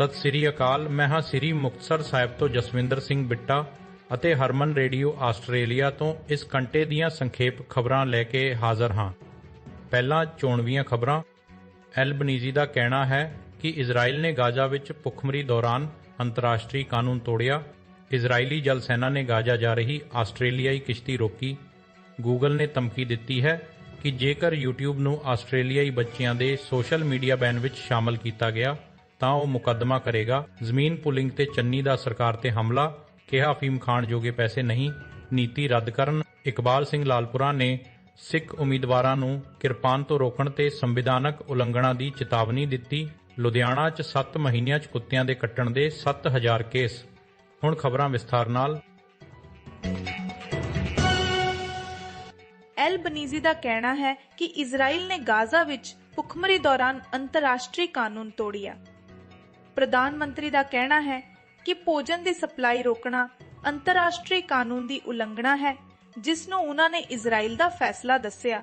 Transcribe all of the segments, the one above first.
ਸਤਿ ਸ੍ਰੀ ਅਕਾਲ ਮੈਂ ਹਾਂ ਸ੍ਰੀ ਮੁਕਤਸਰ ਸਾਹਿਬ ਤੋਂ ਜਸਵਿੰਦਰ ਸਿੰਘ ਬਿੱਟਾ ਅਤੇ ਹਰਮਨ ਰੇਡੀਓ ਆਸਟ੍ਰੇਲੀਆ ਤੋਂ ਇਸ ਘੰਟੇ ਦੀਆਂ ਸੰਖੇਪ ਖਬਰਾਂ ਲੈ ਕੇ ਹਾਜ਼ਰ ਹਾਂ। ਪਹਿਲਾਂ ਚੋਣਵੀਆਂ ਖਬਰਾਂ। ਐਲਬਨੀਜ਼ੀ ਦਾ ਕਹਿਣਾ ਹੈ ਕਿ ਇਜ਼ਰਾਈਲ ਨੇ ਗਾਜ਼ਾ ਵਿੱਚ ਭੁੱਖਮਰੀ ਦੌਰਾਨ ਅੰਤਰਰਾਸ਼ਟਰੀ ਕਾਨੂੰਨ ਤੋੜਿਆ। ਇਜ਼ਰਾਈਲੀ ਜਲ ਸੈਨਾ ਨੇ ਗਾਜ਼ਾ ਜਾ ਰਹੀ ਆਸਟ੍ਰੇਲੀਆਈ ਕਿਸ਼ਤੀ ਰੋਕੀ। ਗੂਗਲ ਨੇ ਧਮਕੀ ਦਿੱਤੀ ਹੈ ਕਿ ਜੇਕਰ YouTube ਨੂੰ ਆਸਟ੍ਰੇਲੀਆਈ ਬੱਚਿਆਂ ਦੇ ਸੋਸ਼ਲ ਮੀਡੀਆ ਬੈਨ ਵਿੱਚ ਸ਼ਾਮਲ ਕੀਤਾ ਗਿਆ ਤਾਂ ਉਹ ਮੁਕੱਦਮਾ ਕਰੇਗਾ। ਜ਼ਮੀਨ ਪੁਲਿੰਗ ਤੇ ਚੰਨੀ ਦਾ ਸਰਕਾਰ ਤੇ ਹਮਲਾ, ਕਿਹਾ ਫੀਮ ਖਾਣ ਜੋਗੇ ਪੈਸੇ ਨਹੀਂ, ਨੀਤੀ ਰੱਦ ਕਰਨ। ਇਕਬਾਲ ਸਿੰਘ ਲਾਲਪੁਰਾ ਨੇ ਸਿੱਖ ਉਮੀਦਵਾਰਾਂ ਨੂੰ ਕਿਰਪਾਨ ਤੋਂ ਰੋਕਣ ਤੇ ਸੰਵਿਧਾਨਕ ਉਲੰਘਣਾ ਦੀ ਚੇਤਾਵਨੀ ਦਿੱਤੀ। ਲੁਧਿਆਣਾ 'ਚ 7 ਮਹੀਨਿਆਂ 'ਚ ਕੁੱਤਿਆਂ ਦੇ ਕੱਟਣ ਦੇ 7000 ਕੇਸ। ਹੁਣ ਖਬਰਾਂ ਵਿਸਥਾਰ ਨਾਲ। ਐਲ ਬਨੀਜ਼ੀ ਦਾ ਕਹਿਣਾ ਹੈ ਕਿ ਇਜ਼ਰਾਈਲ ਨੇ ਗਾਜ਼ਾ ਵਿੱਚ ਭੁੱਖਮਰੀ ਦੌਰਾਨ ਅੰਤਰਰਾਸ਼ਟਰੀ ਕਾਨੂੰਨ ਤੋੜਿਆ। ਪ੍ਰਧਾਨ ਮੰਤਰੀ ਦਾ ਕਹਿਣਾ ਹੈ ਕਿ ਭੋਜਨ ਦੀ ਸਪਲਾਈ ਰੋਕਣਾ ਅੰਤਰਰਾਸ਼ਟਰੀ ਕਾਨੂੰਨ ਦੀ ਉਲੰਘਣਾ ਹੈ, ਜਿਸ ਨੂੰ ਉਹਨਾਂ ਨੇ ਇਜ਼ਰਾਈਲ ਦਾ ਫੈਸਲਾ ਦੱਸਿਆ।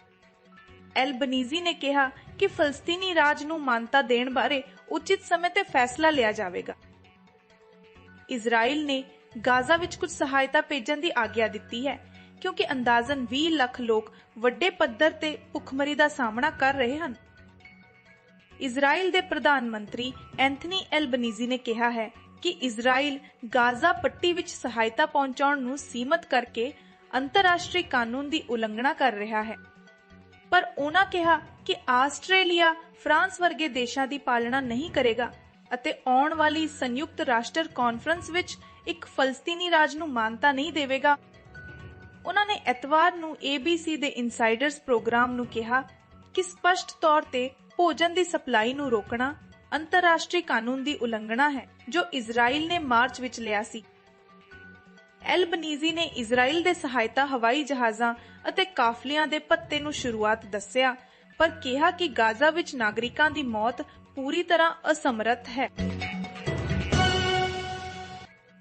ਐਲ ਨੇ ਕਿਹਾ ਕਿ ਫਲਸਤੀਨੀ ਰਾਜ ਨੂੰ ਮਾਨਤਾ ਦੇਣ ਬਾਰੇ ਉਚਿਤ ਸਮੇਂ ਤੇ ਫੈਸਲਾ ਲਿਆ ਜਾਵੇਗਾ। ਇਜ਼ਰਾਈਲ ਨੇ ਗਾਜ਼ਾ ਵਿੱਚ ਕੁਝ ਸਹਾਇਤਾ ਭੇਜਣ ਦੀ ਆਗਿਆ ਦਿੱਤੀ ਹੈ, ਕਿਉਂਕਿ ਅੰਦਾਜ਼ਨ 20 ਲੱਖ ਲੋਕ ਵੱਡੇ ਪੱਧਰ ਤੇ ਭੁੱਖਮਰੀ ਦਾ ਸਾਹਮਣਾ ਕਰ ਰਹੇ ਹਨ। ਇਜ਼ਰਾਈਲ ਦੇ ਪ੍ਰਧਾਨ ਮੰਤਰੀ ਐਂਥਨੀ ਐਲਬਨੀਜ਼ੀ ਨੇ ਕਿਹਾ ਹੈ ਕਿ ਇਜ਼ਰਾਈਲ ਗਾਜ਼ਾ ਪੱਟੀ ਵਿੱਚ ਸਹਾਇਤਾ ਪਹੁੰਚਾਉਣ ਨੂੰ ਸੀਮਤ ਕਰਕੇ ਅੰਤਰਰਾਸ਼ਟਰੀ ਕਾਨੂੰਨ ਦੀ ਉਲੰਘਣਾ ਕਰ ਰਿਹਾ ਹੈ। ਪਰ ਉਹਨਾਂ ਕਿਹਾ ਕਿ ਆਸਟ੍ਰੇਲੀਆ ਫਰਾਂਸ ਵਰਗੇ ਦੇਸ਼ਾਂ ਦੀ ਪਾਲਣਾ ਨਹੀਂ ਕਰੇਗਾ ਅਤੇ ਆਉਣ ਵਾਲੀ ਸੰਯੁਕਤ ਰਾਸ਼ਟਰ ਕਾਨਫਰੰਸ ਵਿੱਚ ਇੱਕ ਫਲਸਤੀਨੀ ਰਾਜ ਨੂੰ ਮਾਨਤਾ ਨਹੀਂ ਦੇਵੇਗਾ। ਉਹਨਾਂ ਨੇ ਐਤਵਾਰ ਨੂੰ ABC ਦੇ ਇਨਸਾਈਡਰਸ ਪ੍ਰੋਗਰਾਮ ਨੂੰ ਕਿਹਾ ਕਿ ਸਪਸ਼ਟ ਤੌਰ ਤੇ ਭੋਜਨ ਦੀ ਸਪਲਾਈ ਨੂੰ ਰੋਕਣਾ ਅੰਤਰਰਾਸ਼ਟਰੀ ਕਾਨੂੰਨ ਦੀ ਉਲੰਘਣਾ ਹੈ, ਜੋ ਇਜ਼ਰਾਈਲ ਨੇ ਮਾਰਚ ਵਿੱਚ ਲਿਆ ਸੀ। ਐਲਬਨੀਜ਼ੀ ਨੇ ਇਜ਼ਰਾਈਲ ਦੇ ਸਹਾਇਤਾ ਹਵਾਈ ਜਹਾਜ਼ਾਂ ਅਤੇ ਕਾਫਲਿਆਂ ਦੇ ਪੱਤੇ ਨੂੰ ਸ਼ੁਰੂਆਤ ਦੱਸਿਆ, ਪਰ ਕਿਹਾ ਕਿ ਗਾਜ਼ਾ ਵਿੱਚ ਨਾਗਰਿਕਾਂ ਦੀ ਮੌਤ ਪੂਰੀ ਤਰ੍ਹਾਂ ਅਸਮਰਥ ਹੈ।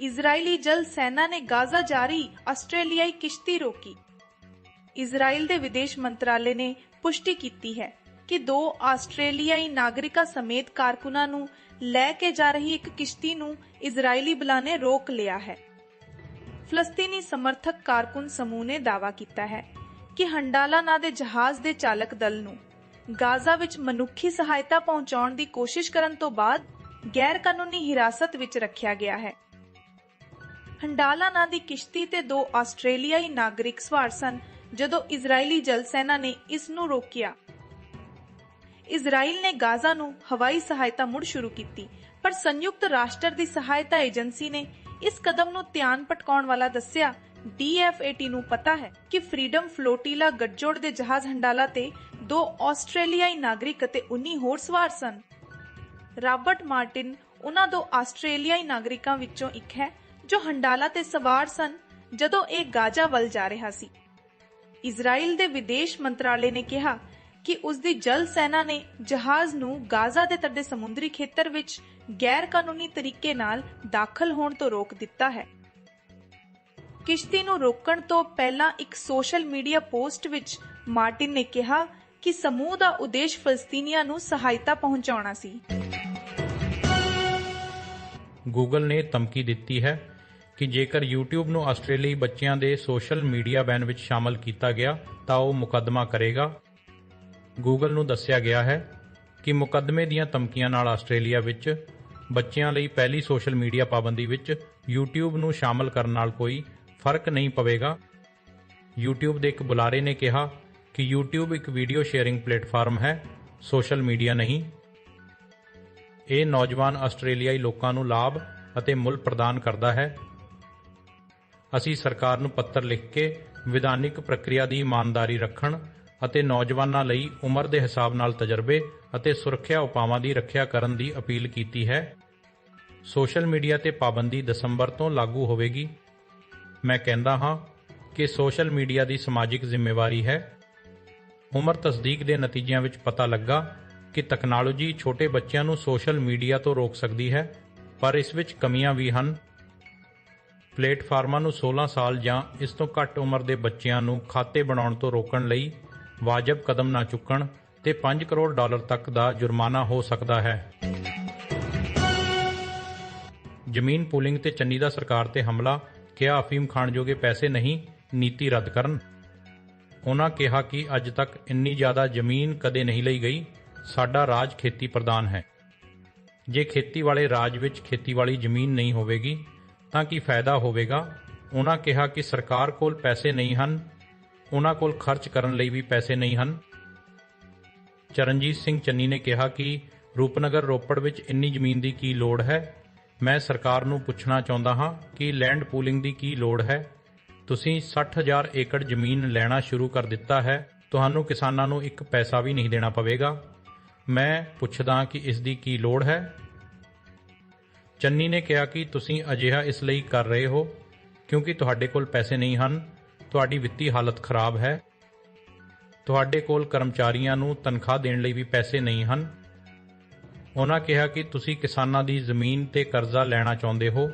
ਇਜ਼ਰਾਈਲੀ ਜਲ ਸੈਨਾ ਨੇ ਗਾਜ਼ਾ ਜਾਰੀ ਆਸਟ੍ਰੇਲੀਆਈ ਕਿਸ਼ਤੀ ਰੋਕੀ। ਇਜ਼ਰਾਈਲ ਦੇ ਵਿਦੇਸ਼ ਮੰਤਰਾਲੇ ਨੇ ਪੁਸ਼ਟੀ ਕੀਤੀ ਹੈ। ਕਿ ਦੋ ਆਸਟ੍ਰੇਲੀਆਈ ਨਾਗਰਿਕਾਂ ਸਮੇਤ ਕਾਰਕੁਨਾਂ ਨੂੰ ਲੈ ਕੇ ਜਾ ਰਹੀ ਇੱਕ ਕਿਸ਼ਤੀ ਨੂੰ ਇਜ਼ਰਾਈਲੀ ਬਲਾਂ ਨੇ ਰੋਕ ਲਿਆ ਹੈ। ਫਲਸਤੀਨੀ ਸਮਰਥਕ ਕਾਰਕੁਨ ਸਮੂਹ ਨੇ ਦਾਅਵਾ ਕੀਤਾ ਹੈ ਕਿ ਹੰਡਾਲਾ ਨਾਂ ਦੇ ਜਹਾਜ਼ ਦੇ ਚਾਲਕ ਦਲ ਨੂੰ ਗਾਜ਼ਾ ਵਿੱਚ ਮਨੁੱਖੀ ਸਹਾਇਤਾ ਪਹੁੰਚਾਉਣ ਦੀ ਕੋਸ਼ਿਸ਼ ਕਰਨ ਤੋਂ ਬਾਅਦ ਗੈਰ ਕਾਨੂੰਨੀ ਹਿਰਾਸਤ ਵਿੱਚ ਰੱਖਿਆ ਗਿਆ ਹੈ। ਹੰਡਾਲਾ ਨਾਂ ਦੀ ਕਿਸ਼ਤੀ ਤੇ ਦੋ ਆਸਟ੍ਰੇਲੀਆਈ ਨਾਗਰਿਕ ਸਵਾਰ ਸਨ ਜਦੋਂ ਇਜ਼ਰਾਈਲੀ ਜਲ ਸੈਨਾ ਨੇ ਇਸ ਨੂੰ ਰੋਕਿਆ। ਇਜ਼ਰਾਈਲ ਨੇ ਗਾਜ਼ਾ ਨੂੰ ਹਵਾਈ ਸਹਾਇਤਾ ਮੁੜ ਸ਼ੁਰੂ ਕੀਤੀ, ਪਰ ਸੰਯੁਕਤ ਰਾਸ਼ਟਰ ਦੀ ਸਹਾਇਤਾ ਏਜੰਸੀ ਨੇ ਇਸ ਕਦਮ ਨੂੰ ਧਿਆਨ ਭਟਕਾਉਣ ਵਾਲਾ ਦੱਸਿਆ DFAT ਨੂੰ ਪਤਾ ਹੈ ਕਿ ਫਰੀडम ਫਲੋਟੀਲਾ ਗੱਜੋੜ ਦੇ ਜਹਾਜ਼ ਹੰਡਾਲਾ ਤੇ ਦੋ ਆਸਟ੍ਰੇਲੀਆਈ ਨਾਗਰਿਕ ਅਤੇ 19 ਹੋਰ ਸਵਾਰ ਸਨ। ਰਾਬਰਟ ਮਾਰਟਿਨ ਉਹਨਾਂ ਦੋ ਆਸਟ੍ਰੇਲੀਆਈ ਨਾਗਰਿਕਾਂ ਵਿੱਚੋਂ ਇੱਕ ਹੈ, ਜੋ ਹੰਡਾਲਾ ਤੇ ਸਵਾਰ ਸਨ ਜਦੋਂ ਇਹ ਗਾਜ਼ਾ ਵੱਲ ਜਾ ਰਿਹਾ ਸੀ। ਇਜ਼ਰਾਈਲ ਦੇ ਵਿਦੇਸ਼ ਮੰਤਰਾਲੇ ਨੇ ਕਿਹਾ ਕਿ ਉਸ ਦੀ ਜਲ ਸੈਨਾ ਨੇ ਜਹਾਜ਼ ਨੂੰ ਗਾਜ਼ਾ ਦੇ ਤੱਟ ਸਮੁੰਦਰੀ ਖੇਤਰ ਵਿੱਚ ਗੈਰ ਕਾਨੂੰਨੀ ਤਰੀਕੇ ਨਾਲ ਦਾਖਲ ਹੋਣ ਤੋਂ ਰੋਕ ਦਿੱਤਾ ਹੈ। ਕਿਸ਼ਤੀ ਨੂੰ ਰੋਕਣ ਤੋਂ ਪਹਿਲਾਂ ਇੱਕ ਸੋਸ਼ਲ ਮੀਡੀਆ ਪੋਸਟ ਵਿੱਚ ਮਾਰਟਿਨ ਨੇ ਕਿਹਾ ਕਿ ਸਮੂਹ ਦਾ ਉਦੇਸ਼ ਫਲਸਤੀਨੀਆਂ ਨੂੰ ਸਹਾਇਤਾ ਪਹੁੰਚਾਉਣਾ ਸੀ। ਗੂਗਲ ਨੇ ਧਮਕੀ ਦਿੱਤੀ ਹੈ ਕਿ ਜੇਕਰ YouTube ਨੂੰ ਆਸਟ੍ਰੇਲੀਆਈ ਬੱਚਿਆਂ ਦੇ ਸੋਸ਼ਲ ਮੀਡੀਆ ਬੈਨ ਵਿੱਚ ਸ਼ਾਮਲ ਕੀਤਾ ਗਿਆ ਤਾਂ ਉਹ ਮੁਕੱਦਮਾ ਕਰੇਗਾ। ਗੂਗਲ ਨੂੰ ਦੱਸਿਆ ਗਿਆ ਹੈ ਕਿ ਮੁਕੱਦਮੇ ਦੀਆਂ ਧਮਕੀਆਂ ਨਾਲ ਆਸਟ੍ਰੇਲੀਆ ਵਿੱਚ ਬੱਚਿਆਂ ਲਈ ਪਹਿਲੀ ਸੋਸ਼ਲ ਮੀਡੀਆ ਪਾਬੰਦੀ ਵਿੱਚ YouTube ਨੂੰ ਸ਼ਾਮਲ ਕਰਨ ਨਾਲ ਕੋਈ ਫ਼ਰਕ ਨਹੀਂ ਪਵੇਗਾ। YouTube ਦੇ ਇੱਕ ਬੁਲਾਰੇ ਨੇ ਕਿਹਾ ਕਿ YouTube ਇੱਕ ਵੀਡੀਓ ਸ਼ੇਅਰਿੰਗ ਪਲੇਟਫਾਰਮ ਹੈ, ਸੋਸ਼ਲ ਮੀਡੀਆ ਨਹੀਂ। ਇਹ ਨੌਜਵਾਨ ਆਸਟ੍ਰੇਲੀਆਈ ਲੋਕਾਂ ਨੂੰ ਲਾਭ ਅਤੇ ਮੁੱਲ ਪ੍ਰਦਾਨ ਕਰਦਾ ਹੈ। ਅਸੀਂ ਸਰਕਾਰ ਨੂੰ ਪੱਤਰ ਲਿਖ ਕੇ ਵਿਧਾਨਿਕ ਪ੍ਰਕਿਰਿਆ ਦੀ ਇਮਾਨਦਾਰੀ ਰੱਖਣ ਅਤੇ ਨੌਜਵਾਨਾਂ ਲਈ ਉਮਰ ਦੇ ਹਿਸਾਬ ਨਾਲ ਤਜਰਬੇ ਅਤੇ ਸੁਰੱਖਿਆ ਉਪਾਵਾਂ ਦੀ ਰੱਖਿਆ ਕਰਨ ਦੀ ਅਪੀਲ ਕੀਤੀ ਹੈ। ਸੋਸ਼ਲ ਮੀਡੀਆ ਤੇ ਪਾਬੰਦੀ ਦਸੰਬਰ ਤੋਂ ਲਾਗੂ ਹੋਵੇਗੀ। ਮੈਂ ਕਹਿੰਦਾ ਹਾਂ ਕਿ ਸੋਸ਼ਲ ਮੀਡੀਆ ਦੀ ਸਮਾਜਿਕ ਜ਼ਿੰਮੇਵਾਰੀ ਹੈ। ਉਮਰ ਤਸਦੀਕ ਦੇ ਨਤੀਜਿਆਂ ਵਿੱਚ ਪਤਾ ਲੱਗਾ ਕਿ ਤਕਨਾਲੋਜੀ ਛੋਟੇ ਬੱਚਿਆਂ ਨੂੰ ਸੋਸ਼ਲ ਮੀਡੀਆ ਤੋਂ ਰੋਕ ਸਕਦੀ ਹੈ, ਪਰ ਇਸ ਵਿੱਚ ਕਮੀਆਂ ਵੀ ਹਨ। ਪਲੇਟਫਾਰਮਾਂ ਨੂੰ 16 ਸਾਲ ਜਾਂ ਇਸ ਤੋਂ ਘੱਟ ਉਮਰ ਦੇ ਬੱਚਿਆਂ ਨੂੰ ਖਾਤੇ ਬਣਾਉਣ ਤੋਂ ਰੋਕਣ ਲਈ ਵਾਜਬ ਕਦਮ ਨਾ ਚੁੱਕਣ ਤੇ 5 ਕਰੋੜ ਡਾਲਰ ਤੱਕ ਦਾ ਜੁਰਮਾਨਾ ਹੋ ਸਕਦਾ ਹੈ। ਜ਼ਮੀਨ ਪੂਲਿੰਗ ਤੇ ਚੰਨੀ ਦਾ ਸਰਕਾਰ ਤੇ ਹਮਲਾ, ਕਿਹਾ ਅਫੀਮ ਖਾਣ ਜੋਗੇ ਪੈਸੇ ਨਹੀਂ, ਨੀਤੀ ਰੱਦ ਕਰਨ। ਉਹਨਾਂ ਕਿਹਾ ਕਿ ਅੱਜ ਤੱਕ ਇੰਨੀ ਜ਼ਿਆਦਾ ਜ਼ਮੀਨ ਕਦੇ ਨਹੀਂ ਲਈ ਗਈ, ਸਾਡਾ ਰਾਜ ਖੇਤੀ ਪ੍ਰਧਾਨ ਹੈ। ਜੇ ਖੇਤੀ ਵਾਲੇ ਰਾਜ ਵਿੱਚ ਖੇਤੀ ਵਾਲੀ ਜ਼ਮੀਨ ਨਹੀਂ ਹੋਵੇਗੀ, ਤਾਂ ਕੀ ਫਾਇਦਾ ਹੋਵੇਗਾ? ਉਹਨਾਂ ਕਿਹਾ ਕਿ ਸਰਕਾਰ ਕੋਲ ਪੈਸੇ ਨਹੀਂ ਹਨ ਉਹਨਾਂ ਕੋਲ ਖਰਚ ਕਰਨ ਲਈ ਵੀ ਪੈਸੇ ਨਹੀਂ ਹਨ। ਚਰਨਜੀਤ ਸਿੰਘ ਚੰਨੀ ਨੇ ਕਿਹਾ ਕਿ ਰੂਪਨਗਰ ਰੋਪੜ ਵਿੱਚ ਇੰਨੀ ਜ਼ਮੀਨ ਦੀ ਕੀ ਲੋੜ ਹੈ? ਮੈਂ ਸਰਕਾਰ ਨੂੰ ਪੁੱਛਣਾ ਚਾਹੁੰਦਾ ਹਾਂ ਕਿ ਲੈਂਡ ਪੂਲਿੰਗ ਦੀ ਕੀ ਲੋੜ ਹੈ? ਤੁਸੀਂ 60000 ਏਕੜ ਜ਼ਮੀਨ ਲੈਣਾ ਸ਼ੁਰੂ ਕਰ ਦਿੱਤਾ ਹੈ, ਤੁਹਾਨੂੰ ਕਿਸਾਨਾਂ ਨੂੰ ਇੱਕ ਪੈਸਾ ਵੀ ਨਹੀਂ ਦੇਣਾ ਪਵੇਗਾ। ਮੈਂ ਪੁੱਛਦਾ ਕਿ ਇਸ ਦੀ ਕੀ ਲੋੜ ਹੈ? ਚੰਨੀ ਨੇ ਕਿਹਾ ਕਿ ਤੁਸੀਂ ਅਜਿਹਾ ਇਸ ਲਈ ਕਰ ਰਹੇ ਹੋ ਕਿਉਂਕਿ ਤੁਹਾਡੇ ਕੋਲ ਪੈਸੇ ਨਹੀਂ ਹਨ। ਤੁਹਾਡੀ ਵਿੱਤੀ ਹਾਲਤ ਖਰਾਬ ਹੈ। ਤੁਹਾਡੇ ਕੋਲ ਕਰਮਚਾਰੀਆਂ ਨੂੰ ਤਨਖਾਹ ਦੇਣ ਲਈ ਵੀ ਪੈਸੇ ਨਹੀਂ ਹਨ। ਉਹਨਾਂ ਕਿਹਾ ਕਿ ਤੁਸੀਂ ਕਿਸਾਨਾਂ ਦੀ ਜ਼ਮੀਨ ਤੇ ਕਰਜ਼ਾ ਲੈਣਾ ਚਾਹੁੰਦੇ ਹੋ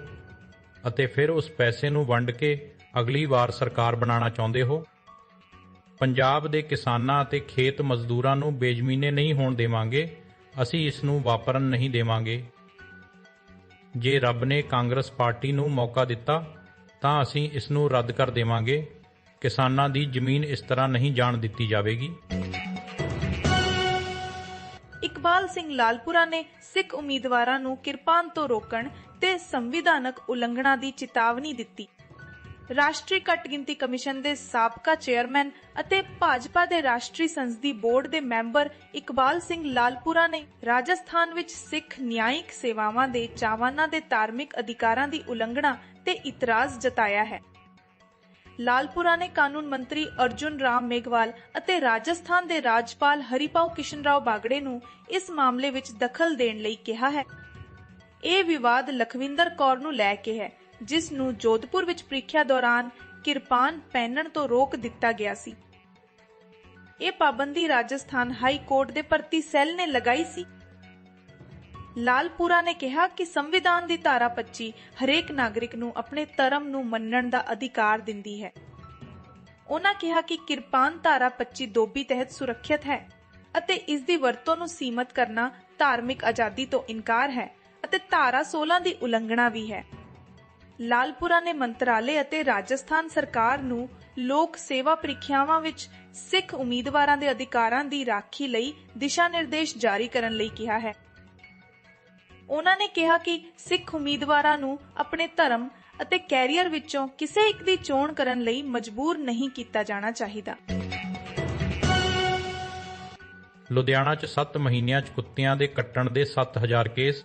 ਅਤੇ ਫਿਰ ਉਸ ਪੈਸੇ ਨੂੰ ਵੰਡ ਕੇ ਅਗਲੀ ਵਾਰ ਸਰਕਾਰ ਬਣਾਉਣਾ ਚਾਹੁੰਦੇ ਹੋ। ਪੰਜਾਬ ਦੇ ਕਿਸਾਨਾਂ ਅਤੇ ਖੇਤ ਮਜ਼ਦੂਰਾਂ ਨੂੰ ਬੇਜ਼ਮੀਨੇ ਨਹੀਂ ਹੋਣ ਦੇਵਾਂਗੇ। ਅਸੀਂ ਇਸ ਨੂੰ ਵਾਪਰਨ ਨਹੀਂ ਦੇਵਾਂਗੇ। ਜੇ ਰੱਬ ਨੇ ਕਾਂਗਰਸ ਪਾਰਟੀ ਨੂੰ ਮੌਕਾ ਦਿੱਤਾ ਤਾਂ ਅਸੀਂ ਇਸ ਨੂੰ ਰੱਦ ਕਰ ਦੇਵਾਂਗੇ। ਕਿਸਾਨਾਂ ਦੀ ਜ਼ਮੀਨ ਇਸ ਤਰ੍ਹਾਂ ਨਹੀਂ ਜਾਣ ਦਿੱਤੀ ਜਾਵੇਗੀ। ਇਕਬਾਲ ਸਿੰਘ ਲਾਲਪੁਰਾ ਨੇ ਸਿੱਖ ਉਮੀਦਵਾਰਾਂ ਨੂੰ ਕਿਰਪਾਨ ਤੋਂ ਰੋਕਣ ਤੇ ਸੰਵਿਧਾਨਕ ਉਲੰਘਣਾ ਦੀ ਚੇਤਾਵਨੀ ਦਿੱਤੀ। ਰਾਸ਼ਟਰੀ ਘੱਟ ਗਿਣਤੀ ਕਮਿਸ਼ਨ ਦੇ ਸਾਬਕਾ ਚੇਅਰਮੈਨ ਅਤੇ ਭਾਜਪਾ ਦੇ ਰਾਸ਼ਟਰੀ ਸੰਸਦੀ ਬੋਰਡ ਦੇ ਮੈਂਬਰ ਇਕਬਾਲ ਸਿੰਘ ਲਾਲਪੁਰਾ ਨੇ ਰਾਜਸਥਾਨ ਵਿੱਚ ਸਿੱਖ ਨਿਆਇਕ ਸੇਵਾਵਾਂ ਦੇ ਚਾਹਵਾਨਾਂ ਦੇ ਧਾਰਮਿਕ ਅਧਿਕਾਰਾਂ ਦੀ ਉਲੰਘਣਾ ਤੇ ਇਤਰਾਜ਼ ਜਤਾਇਆ ਹੈ। ਲਾਲਪੁਰਾ ਨੇ ਕਾਨੂੰਨ ਮੰਤਰੀ ਅਰਜੁਨ ਰਾਮ ਮੇਘਵਾਲ ਅਤੇ ਰਾਜਸਥਾਨ ਦੇ ਰਾਜਪਾਲ ਹਰੀਪਾਲ ਕਿਸ਼ਨਰਾਓ ਬਾਗੜੇ ਨੂੰ ਇਸ ਮਾਮਲੇ ਵਿੱਚ ਦਖਲ ਦੇਣ ਲਈ ਕਿਹਾ ਹੈ। ਇਹ ਵਿਵਾਦ ਲਖਵਿੰਦਰ ਕੌਰ ਨੂੰ ਲੈ ਕੇ ਹੈ, ਜਿਸ ਨੂੰ ਜੋਧਪੁਰ ਵਿੱਚ ਪ੍ਰੀਖਿਆ ਦੌਰਾਨ ਕਿਰਪਾਨ ਪਹਿਨਣ ਤੋਂ ਰੋਕ ਦਿੱਤਾ ਗਿਆ ਸੀ। ਇਹ ਪਾਬੰਦੀ ਰਾਜਸਥਾਨ ਹਾਈ ਕੋਰਟ ਦੇ ਭਰਤੀ ਸੈੱਲ ਨੇ ਲਗਾਈ ਸੀ। ਲਾਲਪੁਰਾ ਨੇ ਕਿਹਾ ਕਿ ਸੰਵਿਧਾਨ ਦੀ ਧਾਰਾ 25 ਹਰੇਕ ਨਾਗਰਿਕ ਨੂੰ ਆਪਣੇ ਧਰਮ ਨੂੰ ਮੰਨਣ ਦਾ ਅਧਿਕਾਰ ਦਿੰਦੀ ਹੈ। ਉਹਨਾਂ ਕਿਹਾ ਕਿ ਕਿਰਪਾਨ ਧਾਰਾ 25 ਦੋਬੀ ਤਹਿਤ ਸੁਰੱਖਿਅਤ ਹੈ ਅਤੇ ਇਸ ਦੀ ਵਰਤੋਂ ਨੂੰ ਸੀਮਤ ਕਰਨਾ ਧਾਰਮਿਕ ਆਜ਼ਾਦੀ ਤੋਂ ਇਨਕਾਰ ਹੈ ਅਤੇ ਧਾਰਾ 16 ਦੀ ਉਲੰਘਣਾ ਵੀ ਹੈ। ਲਾਲਪੁਰਾ ਨੇ ਮੰਤਰਾਲੇ ਅਤੇ ਰਾਜਸਥਾਨ ਸਰਕਾਰ ਨੂੰ ਲੋਕ ਸੇਵਾ ਪ੍ਰੀਖਿਆਵਾਂ ਵਿੱਚ ਸਿੱਖ ਉਮੀਦਵਾਰਾਂ ਦੇ ਅਧਿਕਾਰਾਂ ਦੀ ਰਾਖੀ ਲਈ ਦਿਸ਼ਾ ਨਿਰਦੇਸ਼ ਜਾਰੀ ਕਰਨ ਲਈ ਕਿਹਾ ਹੈ। ਉਹਨਾਂ ਨੇ ਕਿਹਾ ਕਿ ਸਿੱਖ ਉਮੀਦਵਾਰਾਂ ਨੂੰ ਆਪਣੇ ਧਰਮ ਅਤੇ ਕੈਰੀਅਰ ਵਿੱਚੋਂ ਕਿਸੇ ਇੱਕ ਦੀ ਚੋਣ ਕਰਨ ਲਈ ਮਜਬੂਰ ਨਹੀਂ ਕੀਤਾ ਜਾਣਾ ਚਾਹੀਦਾ। ਲੁਧਿਆਣਾ 'ਚ 7 ਮਹੀਨਿਆਂ 'ਚ ਕੁੱਤਿਆਂ ਦੇ ਕੱਟਣ ਦੇ 7000 ਕੇਸ।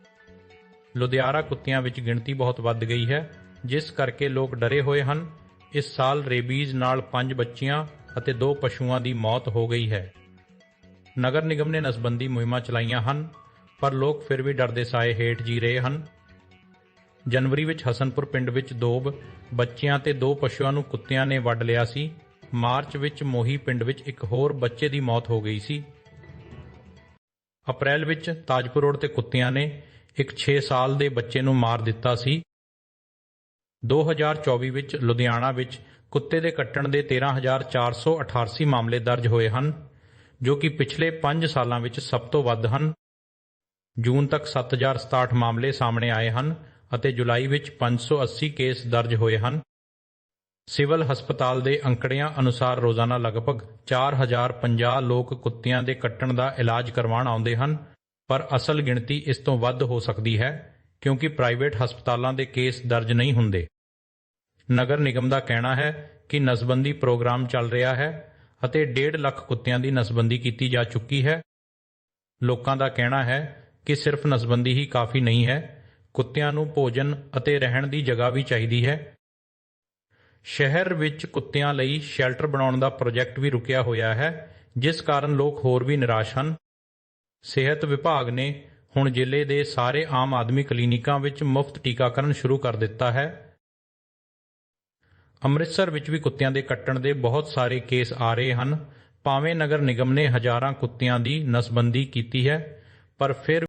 ਲੁਧਿਆਣਾ ਕੁੱਤਿਆਂ ਵਿੱਚ ਗਿਣਤੀ ਬਹੁਤ ਵੱਧ ਗਈ ਹੈ, ਜਿਸ ਕਰਕੇ ਲੋਕ ਡਰੇ ਹੋਏ ਹਨ। ਇਸ ਸਾਲ ਰੇਬੀਜ਼ ਨਾਲ 5 ਬੱਚੀਆਂ ਅਤੇ 2 ਪਸ਼ੂਆਂ ਦੀ ਮੌਤ ਹੋ ਗਈ ਹੈ। ਨਗਰ ਨਿਗਮ ਨੇ ਨਸਬੰਦੀ ਮੁਹਿੰਮਾਂ ਚਲਾਈਆਂ ਹਨ। ਪਰ ਲੋਕ ਫਿਰ ਵੀ ਡਰ ਦੇ ਸਾਏ ਹੇਠ ਜੀ ਰਹੇ ਹਨ। ਜਨਵਰੀ ਵਿੱਚ ਹਸਨਪੁਰ ਪਿੰਡ ਵਿੱਚ ਦੋ ਬੱਚਿਆਂ ਤੇ ਦੋ ਪਸ਼ੂਆਂ ਨੂੰ ਕੁੱਤਿਆਂ ਨੇ ਵੱਢ ਲਿਆ ਸੀ। ਮਾਰਚ ਵਿੱਚ ਮੋਹੀ ਪਿੰਡ ਵਿੱਚ ਇੱਕ ਹੋਰ ਬੱਚੇ ਦੀ ਮੌਤ ਹੋ ਗਈ ਸੀ। ਅਪ੍ਰੈਲ ਵਿੱਚ ਤਾਜਪੁਰ ਰੋਡ ਤੇ ਕੁੱਤਿਆਂ ਨੇ ਇੱਕ 6 ਸਾਲ ਦੇ ਬੱਚੇ ਨੂੰ ਮਾਰ ਦਿੱਤਾ ਸੀ। 2024 ਵਿੱਚ ਲੁਧਿਆਣਾ ਵਿੱਚ ਕੁੱਤੇ ਦੇ ਕੱਟਣ ਦੇ 13488 ਮਾਮਲੇ ਦਰਜ ਹੋਏ ਹਨ, ਜੋ ਕਿ ਪਿਛਲੇ 5 ਸਾਲਾਂ ਵਿੱਚ ਸਭ ਤੋਂ ਵੱਧ ਹਨ। ਜੂਨ ਤੱਕ 7067 ਮਾਮਲੇ ਸਾਹਮਣੇ ਆਏ ਹਨ ਅਤੇ ਜੁਲਾਈ ਵਿੱਚ 580 ਕੇਸ ਦਰਜ ਹੋਏ ਹਨ। ਸਿਵਲ ਹਸਪਤਾਲ ਦੇ ਅੰਕੜਿਆਂ ਅਨੁਸਾਰ ਰੋਜ਼ਾਨਾ ਲਗਭਗ 4050 ਲੋਕ ਕੁੱਤਿਆਂ ਦੇ ਕੱਟਣ ਦਾ ਇਲਾਜ ਕਰਵਾਉਣ ਆਉਂਦੇ ਹਨ, ਪਰ ਅਸਲ ਗਿਣਤੀ ਇਸ ਤੋਂ ਵੱਧ ਹੋ ਸਕਦੀ ਹੈ, ਕਿਉਂਕਿ ਪ੍ਰਾਈਵੇਟ ਹਸਪਤਾਲਾਂ ਦੇ ਕੇਸ ਦਰਜ ਨਹੀਂ ਹੁੰਦੇ। ਨਗਰ ਨਿਗਮ ਦਾ ਕਹਿਣਾ ਹੈ ਕਿ ਨਸਬੰਦੀ ਪ੍ਰੋਗਰਾਮ ਚੱਲ ਰਿਹਾ ਹੈ ਅਤੇ 1.5 ਲੱਖ ਕੁੱਤਿਆਂ ਦੀ ਨਸਬੰਦੀ ਕੀਤੀ ਜਾ ਚੁੱਕੀ ਹੈ। ਲੋਕਾਂ ਦਾ ਕਹਿਣਾ ਹੈ ਕਿ ਸਿਰਫ ਨਸਬੰਦੀ ਹੀ ਕਾਫੀ ਨਹੀਂ ਹੈ, ਕੁੱਤਿਆਂ ਨੂੰ ਭੋਜਨ ਅਤੇ ਰਹਿਣ ਦੀ ਜਗ੍ਹਾ ਵੀ ਚਾਹੀਦੀ ਹੈ। ਸ਼ਹਿਰ ਵਿੱਚ ਕੁੱਤਿਆਂ ਲਈ ਸ਼ੈਲਟਰ ਬਣਾਉਣ ਦਾ ਪ੍ਰੋਜੈਕਟ ਵੀ ਰੁਕਿਆ ਹੋਇਆ ਹੈ, ਜਿਸ ਕਾਰਨ ਲੋਕ ਹੋਰ ਵੀ ਨਿਰਾਸ਼ ਹਨ। ਸਿਹਤ ਵਿਭਾਗ ਨੇ ਹੁਣ ਜ਼ਿਲ੍ਹੇ ਦੇ ਸਾਰੇ ਆਮ ਆਦਮੀ ਕਲੀਨਿਕਾਂ ਵਿੱਚ ਮੁਫਤ ਟੀਕਾਕਰਨ ਸ਼ੁਰੂ ਕਰ ਦਿੱਤਾ ਹੈ। ਅੰਮ੍ਰਿਤਸਰ ਵਿੱਚ ਵੀ ਕੁੱਤਿਆਂ ਦੇ ਕੱਟਣ ਦੇ ਬਹੁਤ ਸਾਰੇ ਕੇਸ ਆ ਰਹੇ ਹਨ। ਭਾਵੇਂ ਨਗਰ ਨਿਗਮ ਨੇ ਹਜ਼ਾਰਾਂ ਕੁੱਤਿਆਂ ਦੀ ਨਸਬੰਦੀ ਕੀਤੀ ਹੈ, ਪਰ ਫਿਰ